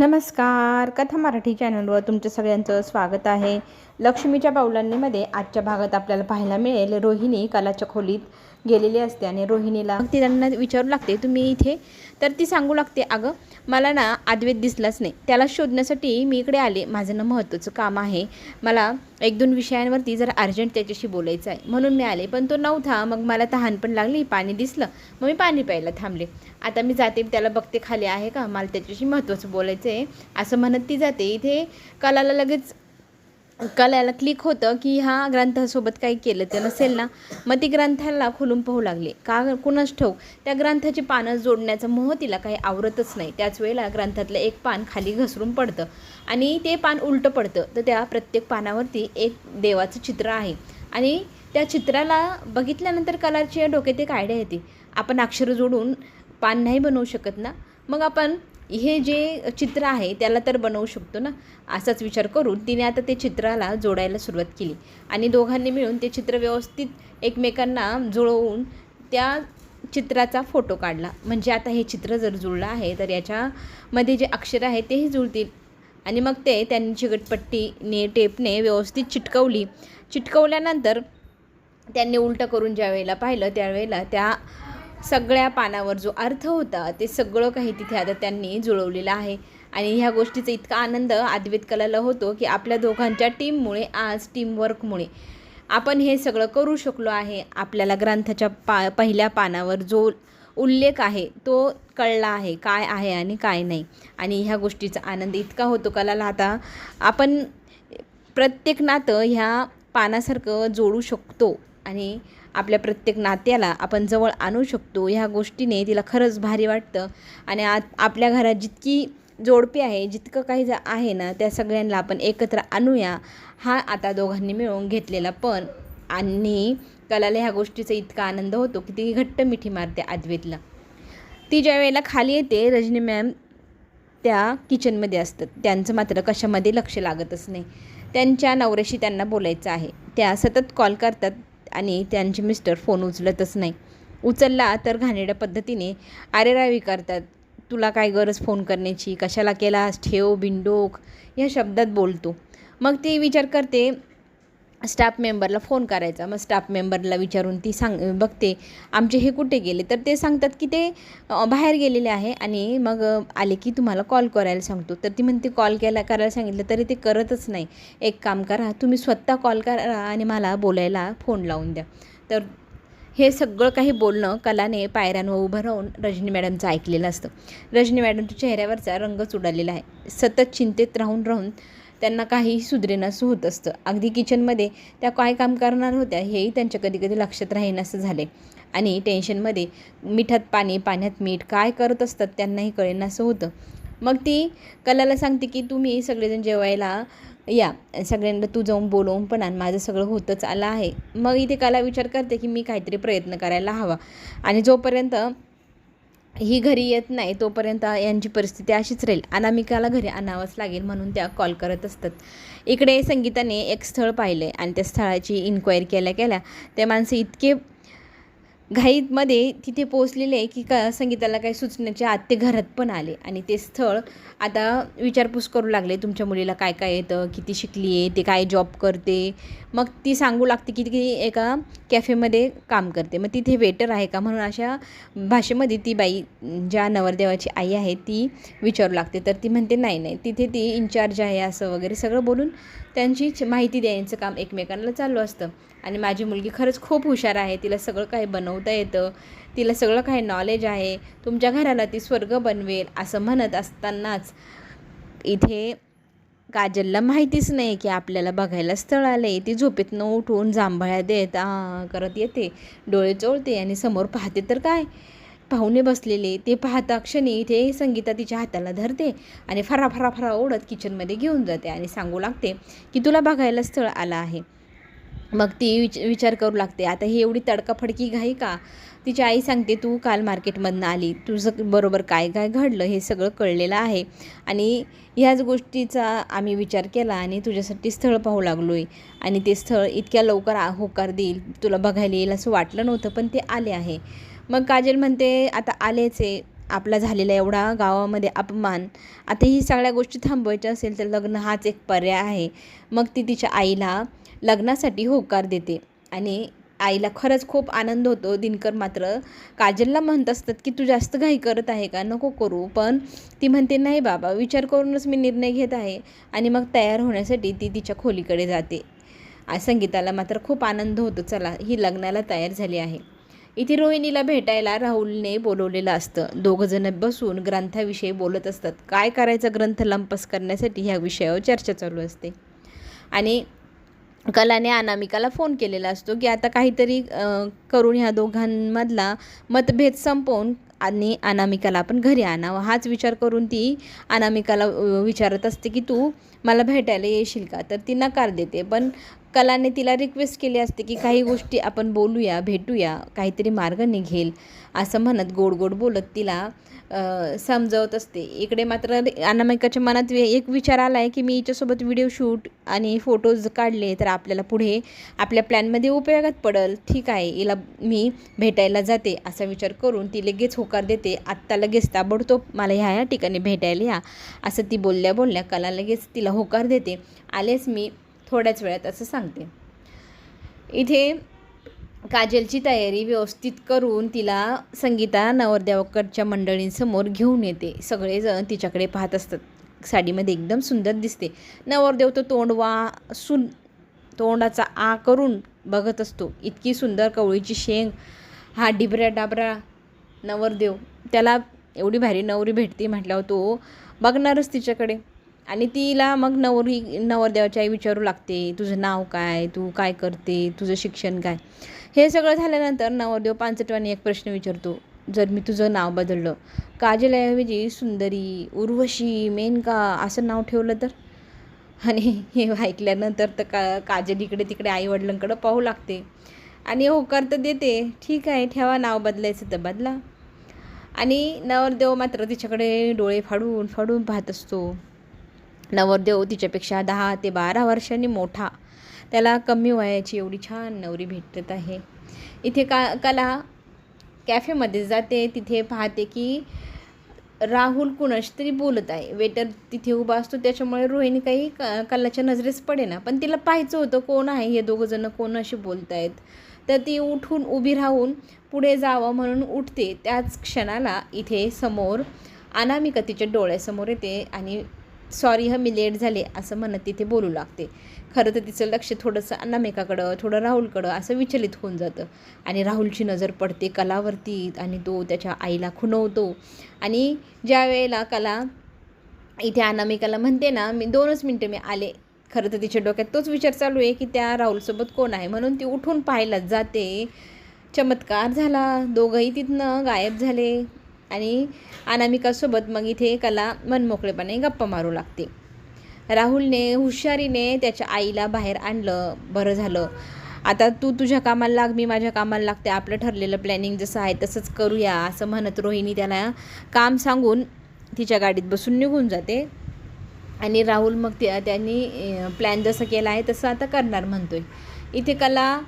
नमस्कार. कथा मराठी चॅनलवर तुमचं सगळ्यांचं स्वागत आहे. लक्ष्मीच्या पावलांनीमध्ये आजच्या भागात आपल्याला पाहायला मिळेल रोहिणी कलाच्या खोलीत गेलेली असते आणि रोहिणीला. मग ती त्यांना विचारू लागते तुम्ही इथे? तर ती सांगू लागते अगं मला ना आद्वैत दिसलाच नाही. त्याला शोधण्यासाठी मी इकडे आले. माझं ना महत्त्वाचं काम आहे. मला एक दोन विषयांवरती जरा अर्जंट त्याच्याशी बोलायचं आहे. म्हणून मी आले. पण तो नव्हता. मग मला तहान पण लागली. पाणी दिसलं. मग मी पाणी प्यायला थांबले. आता मी जाते. त्याला बघते खाली आहे का? मला त्याच्याशी महत्त्वाचं बोलायचं आहे असं म्हणत ती जाते. इथे कलाला लगेच कलाला क्लिक होतं की ह्या ग्रंथासोबत काही केलं ते नसेल ना मग ती ग्रंथाला खोलून पाहू लागले. का कुणाच ठेव त्या ग्रंथाची पानं जोडण्याचं मोह तिला काही आवरतच नाही. त्याच वेळेला ग्रंथातलं एक पान खाली घसरून पडतं आणि ते पान उलटं पडतं. तर त्या प्रत्येक पानावरती एक देवाचं चित्र आहे. आणि त्या चित्राला बघितल्यानंतर कलाची डोक्यात एक आयडिया येते. आपण अक्षर जोडून पान नाही बनवू शकत ना? मग आपण हे जे चित्र आहे त्याला तर बनवू शकतो ना? असाच विचार करून तिने आता ते चित्राला जोडायला सुरुवात केली. आणि दोघांनी मिळून ते चित्र व्यवस्थित एकमेकांना जुळवून त्या चित्राचा फोटो काढला. म्हणजे आता हे चित्र जर जुळलं आहे तर याच्यामध्ये जे अक्षर आहे तेही जुळतील. आणि मग ते त्यांनी चिकटपट्टीने टेपने व्यवस्थित चिटकवली. चिटकवल्यानंतर त्यांनी उलटं करून ज्या वेळेला पाहिलं त्यावेळेला त्या सगळ्या पानावर जो अर्थ होता ते सगळं काही तिथे आता त्यांनी जुळवलेलं आहे. आणि ह्या गोष्टीचा इतका आनंद आद्वित कलाला होतो की आपल्या दोघांच्या टीममुळे आज टीमवर्कमुळे आपण हे सगळं करू शकलो आहे. आपल्याला ग्रंथाच्या पा पहिल्या पानावर जो उल्लेख आहे तो कळला आहे काय आहे आणि काय नाही. आणि ह्या गोष्टीचा आनंद इतका होतो कलाला. आता आपण प्रत्येक नातं ह्या पानासारखं जोडू शकतो. आणि आपल्या प्रत्येक नात्याला आपण जवळ आणू शकतो. ह्या गोष्टीने तिला खरंच भारी वाटतं. आणि आ आपल्या घरात जितकी जोडपी आहे जितकं काही जा आहे ना त्या सगळ्यांना आपण एकत्र आणूया हा आता दोघांनी मिळून घेतलेला पण. आणि कलाला ह्या गोष्टीचा इतका आनंद होतो की ती घट्ट मिठी मारते अद्वैतला ती ज्या वेळेला खाली येते रजनी मॅम त्या किचनमध्ये असतात. त्यांचं मात्र कशामध्ये लक्ष लागतच नाही. त्यांच्या नवऱ्याशी त्यांना बोलायचं आहे. त्या सतत कॉल करतात. आणि त्यांचे मिस्टर फोन उचलतच नाही. उचलला तर घाणेरड्या पद्धतीने आरेरावी करतात. तुला काय गरज फोन करण्याची? कशाला केलास? ठेव बिंडोक या शब्दात बोलतो. मग ती विचार करते स्टाफ मेंबरला फोन करायचा. मग स्टाफ मेंबरला विचारून ती सांग बघते आमचे हे कुठे गेले? तर ते सांगतात की ते बाहेर गेलेले आहे आणि मग आले की तुम्हाला कॉल करायला सांगतो. तर ती म्हणते कॉल केला करायला सांगितलं तरी ते करतच नाही. एक काम करा तुम्ही स्वतः कॉल करा आणि मला बोलायला फोन लावून द्या. तर हे सगळं काही बोलणं कलाने पायऱ्यांवर उभं राहून रजनी मॅडमचं ऐकलेलं असतं. रजनी मॅडमच्या चेहऱ्यावरचा रंगच उडालेला आहे. सतत चिंतेत राहून राहून त्यांना काहीही सुधरेनासं होत असतं. अगदी किचनमध्ये त्या काय काम करणार होत्या हेही त्यांच्या कधी कधी लक्षात राहीनासं झाले आणि टेन्शनमध्ये मिठात पाणी पाण्यात मीठ काय करत असतात त्यांनाही कळेनासं होतं. मग ती कलाला सांगते की तुम्ही सगळेजण जेवायला या. सगळ्यांना तू जाऊन बोलवून पण आण. माझं सगळं होतंच आलं आहे. मग इथे कला विचार करते की मी काहीतरी प्रयत्न करायला हवा. आणि जोपर्यंत ही घरी येत नाही तोपर्यंत यांची परिस्थिती अशीच राहील. अनामिकाला घरी आणावंच लागेल म्हणून त्या कॉल करत असतात. इकडे संगीताने एक स्थळ पाहिलं आणि त्या स्थळाची इन्क्वायरी केल्या केल्या त्या माणसं इतके घाईमध्ये तिथे पोचलेले आहे की का संगीताला काही सुचण्याचे आत्ते घरात पण आले. आणि ते स्थळ आता विचारपूस करू लागले तुमच्या मुलीला काय काय येतं किती शिकली आहे ते काय जॉब करते? मग ती सांगू लागते की ती एका कॅफेमध्ये काम करते. मग तिथे वेटर आहे का? म्हणून अशा भाषेमध्ये ती बाई ज्या नवरदेवाची आई आहे ती विचारू लागते. तर ती म्हणते नाही नाही तिथे ती इन्चार्ज आहे असं वगैरे सगळं बोलून त्यांची माहिती द्यायचं काम एकमेकांना चालू असतं. आणि माझी मुलगी खरंच खूप हुशार आहे. तिला सगळं काही बनवता येतं. तिला सगळं काही नॉलेज आहे. तुमच्या घराला ती स्वर्ग बनवेल असं म्हणत असतानाच इथे काजलला माहितीच नाही की आपल्याला बघायला स्थळ आले ती झोपेतनं उठून जांभळ्या देत आ करत येते. डोळे चोळते आणि समोर पाहते तर काय? पाहुणे बसलेले. ते पाहता क्षणी इथे संगीता तिच्या हाताला धरते आणि फरा फरा फरा ओढत किचनमध्ये घेऊन जाते आणि सांगू लागते की तुला बघायला स्थळ आलं आहे. मग ती विच विचार करू लागते. आता ही एवढी तडकाफडकी घाई का? तिची आई सांगते तू काल मार्केटमधनं आली. तुझं बरोबर काय काय घडलं हे सगळं कळलेलं आहे. आणि ह्याच गोष्टीचा आम्ही विचार केला आणि तुझ्यासाठी स्थळ पाहू लागलो आहे आणि ते स्थळ इतक्या लवकर होकार देईल. तुला बघायला येईल असं वाटलं नव्हतं पण ते आले आहे. मग काजल म्हणते आता आलेच आहे. आपला झालेला एवढा गावामध्ये अपमान. आता ही सगळ्या गोष्टी थांबवायच्या असेल तर लग्न हाच एक पर्याय आहे. मग ती तिच्या आईला लग्नासाठी होकार देते. आणि आईला खरंच खूप आनंद होतो. दिनकर मात्र काजलला म्हणत असतात की तू जास्त घाई करत आहे का? नको करू. पण ती म्हणते नाही बाबा विचार करूनच मी निर्णय घेत आहे. आणि मग तयार होण्यासाठी ती तिच्या खोलीकडे जाते. संगीताला मात्र खूप आनंद होतो. चला ही लग्नाला तयार झाली आहे. इथे रोहिणीला भेटायला राहुलने बोलवलेलं असतं. दोघंजणं बसून ग्रंथाविषयी बोलत असतात. काय करायचं ग्रंथ लंपस करण्यासाठी ह्या विषयावर चर्चा चालू असते. आणि कलाने अनामिकाला फोन केलेला असतो की आता काहीतरी करून ह्या दोघांमधला मतभेद संपवून आणि अनामिकाला आपण घरी आणावं. हाच विचार करून ती अनामिकाला विचारत असते की तू मला भेटायला येशील का? तर ती नकार देते. पण कलाने तिला रिक्वेस्ट केली असते की काही गोष्टी आपण बोलूया भेटूया काहीतरी मार्ग निघेल असं म्हणत गोड गोड बोलत तिला समजावत असते. इकडे मात्र अनामिकाच्या मनात वे- एक विचार आला आहे की मी हिच्यासोबत व्हिडिओ शूट आणि फोटोज काढले तर आपल्याला पुढे आपल्या प्लॅनमध्ये उपयोगात पडेल. ठीक आहे हिला मी भेटायला जाते असा विचार करून ती लगेच होकार देते. आत्ता लगेच ताबडतोब मला ह्या ह्या ठिकाणी भेटायला या असं ती बोलल्या बोलल्या कला लगेच तिला होकार देते. आलेच मी थोड्याच वेळात असं सांगते. इथे काजलची तयारी व्यवस्थित करून तिला संगीता नवरदेवकरच्या मंडळींसमोर घेऊन येते. सगळेजण तिच्याकडे पाहत असतात. साडीमध्ये एकदम सुंदर दिसते. नवरदेव तो तोंड वा सुन तोंडाचा आ करून बघत असतो. इतकी सुंदर कवळीची शेंग हा डिबऱ्या डाबरा नवरदेव त्याला एवढी भारी नवरी भेटते म्हटल्यावर तो बघणारच तिच्याकडे. आणि तिला मग नवरी नवरदेवाची आई विचारू लागते तुझं नाव काय तू काय करते तुझं शिक्षण काय? हे सगळं झाल्यानंतर नवरदेव पानसटवाने एक प्रश्न विचारतो जर मी तुझं नाव बदललं काजलऐवजी सुंदरी उर्वशी मेनका असं नाव ठेवलं तर? आणि हे ऐकल्यानंतर तर का काजल इकडे तिकडे आईवडिलांकडं पाहू लागते. आणि होकार तर देते ठीक आहे ठेवा नाव बदलायचं तर बदला. आणि नवरदेव मात्र तिच्याकडे डोळे फाडून फाडून पाहत असतो. नवरदेव तिच्यापेक्षा दहा ते बारा वर्षांनी मोठा. त्याला कमी वयाची एवढी छान नवरी भेटत आहे. इथे का कला कॅफेमध्ये जाते. तिथे पाहते की राहुल कुणाशी तरी बोलत आहे. वेटर तिथे उभा असतो. त्याच्यामुळे रोहिणी काही क कलाच्या नजरेस पडे ना पण तिला पाहायचं होतं कोण आहे हे दोघंजणं कोणाशी बोलत आहेत तर ती उठून उभी राहून पुढे जावं म्हणून उठते. त्याच क्षणाला इथे समोर अनामिका तिच्या डोळ्यासमोर येते आणि सॉरी हं मी लेट झाले असं म्हणत तिथे बोलू लागते. खरं तर तिचं लक्ष थोडंसं अनामिकाकडं थोडं राहुलकडं असं विचलित होऊन जातं. आणि राहुलची नजर पडते कलावरती आणि तो त्याच्या आईला खुणवतो. आणि ज्या वेळेला कला इथे अनामिकाला म्हणते ना मी दोनच मिनटं मी आले. खरं तर तिच्या डोक्यात तोच विचार चालू आहे की त्या राहुलसोबत कोण आहे? म्हणून ती उठून पाहायला जाते. चमत्कार झाला. दोघंही तिथनं गायब झाले. आणि अनामिकासोबत मग इथे कला मनमोकळेपणे गप्पा मारू लागते. राहुलने हुशारीने त्याच्या आईला बाहेर आणलं. बरं झालं. आता तू तुझ्या कामाला लाग मी माझ्या कामाला लागते. आपलं ठरलेलं प्लॅनिंग जसं आहे तसंच करूया असं म्हणत रोहिणी त्याला काम सांगून तिच्या गाडीत बसून निघून जाते. आणि राहुल मग त्या त्यांनी प्लॅन जसं केला आहे तसं आता करणार म्हणतोय. इथे कला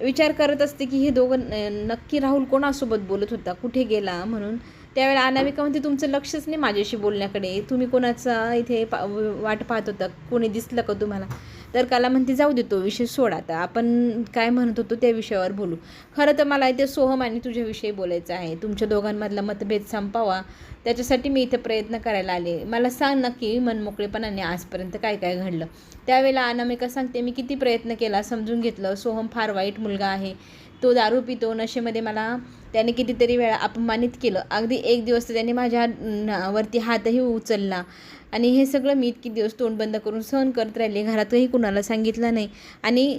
विचार करत असते की हे दोघं नक्की राहुल कोणासोबत बोलत होता? कुठे गेला? म्हणून त्यावेळेला अनामिका म्हणते तुमचं लक्षच नाही माझ्याशी बोलण्याकडे. तुम्ही कोणाचा इथे पा वाट पाहत होता? कोणी दिसलं का तुम्हाला? तर काला म्हणते जाऊ देतो विषय सोड आता. आपण काय म्हणत होतो त्या विषयावर बोलू. खरं तर मला इथे सोहम आणि तुझ्याविषयी बोलायचं आहे. तुमच्या दोघांमधला मतभेद संपावा. त्याच्यासाठी मी इथे प्रयत्न करायला आले. मला सांग नक्की मनमोकळेपणाने आजपर्यंत काय काय घडलं. त्यावेळेला अनामिका सांगते मी किती प्रयत्न केला समजून घेतलं. सोहम फार वाईट मुलगा आहे. तो दारू पितो. नशेमध्ये मला त्याने कितीतरी वेळा अपमानित केलं. अगदी एक दिवस तर त्याने माझ्या वरती हातही उचलला. आणि हे सगळं मी इतकी दिवस तोंड बंद करून सहन करत राहिले घरातही कुणाला सांगितलं नाही. आणि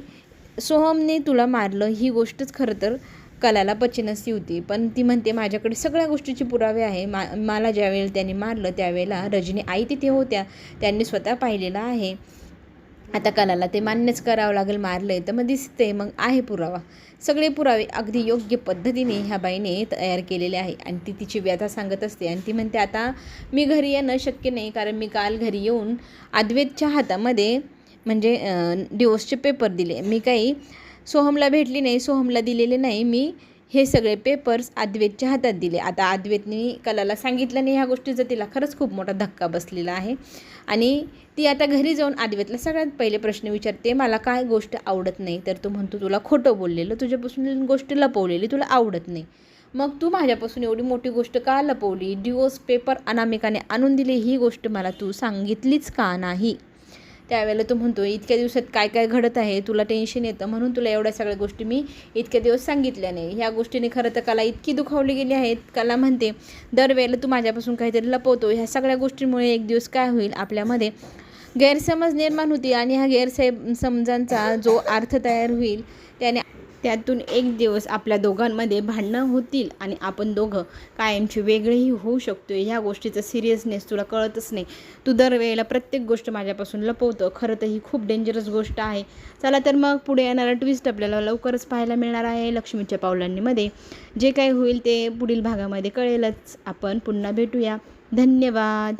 सोहमने तुला मारलं ही गोष्टच खरं तर कलाला पचनसी होती. पण ती म्हणते माझ्याकडे सगळ्या गोष्टीचे पुरावे आहे. मा मला ज्यावेळेला त्याने त्यांनी मारलं त्यावेळेला रजनी आई तिथे होत्या. त्यांनी स्वतः पाहिलेलं आहे. आता कलाला ते मान्यच करावं लागेल मारलंय तर मग दिसते मग आहे पुरावा. सगळे पुरावे अगदी योग्य पद्धतीने ह्या बाईने तयार केलेले आहे. आणि ती तिची व्यथा सांगत असते आणि ती म्हणते आता मी घरी येणं शक्य नाही कारण मी काल घरी येऊन अद्वैतच्या हातामध्ये म्हणजे डिवोर्सचे पेपर दिले. मी काही सोहमला भेटली नाही सोहमला दिलेले नाही मी हे सगळे पेपर्स अद्वैतच्या हातात दिले. आता अद्वैतने कलाला सांगितलं नाही ह्या गोष्टीचा तिला खरंच खूप मोठा धक्का बसलेला आहे. आणि ती आता घरी जाऊन अद्वैतला सगळ्यात पहिले प्रश्न विचारते मला काय गोष्ट आवडत नाही? तर तो म्हणतो तुला खोटं बोललेलं तुझ्यापासून गोष्ट लपवलेली तुला आवडत नाही. मग तू माझ्यापासून एवढी मोठी गोष्ट का लपवली? डिवोर्स पेपर अनामिकाने आणून दिले ही गोष्ट मला तू सांगितलीच का नाही? त्यावेळेला तो म्हणतो इतक्या दिवसात काय काय घडत आहे तुला टेन्शन येतं म्हणून तुला एवढ्या सगळ्या गोष्टी मी इतक्या दिवस सांगितल्या नाही. ह्या गोष्टीने खरं तर कला इतकी दुखावली गेली आहेत कला म्हणते दरवेळेला तू माझ्यापासून काहीतरी लपवतो. ह्या सगळ्या गोष्टींमुळे एक दिवस काय होईल आपल्यामध्ये? गैरसमज निर्माण होती आणि हा गैरसै समजांचा जो अर्थ तयार होईल त्याने त्यातून एक दिवस आपल्या दोघांमध्ये भांडणं होतील आणि आपण दोघं कायमची वेगळेही होऊ शकतो ह्या गोष्टीचं सिरियसनेस तुला कळतच नाही. तू दरवेळेला प्रत्येक गोष्ट माझ्यापासून लपवतं. खरं तर ही खूप डेंजरस गोष्ट आहे. चला तर मग पुढे येणारा ट्विस्ट आपल्याला लवकरच पाहायला मिळणार आहे लक्ष्मीच्या पावलांनीमध्ये. जे काही होईल ते पुढील भागामध्ये कळेलच. आपण पुन्हा भेटूया. धन्यवाद.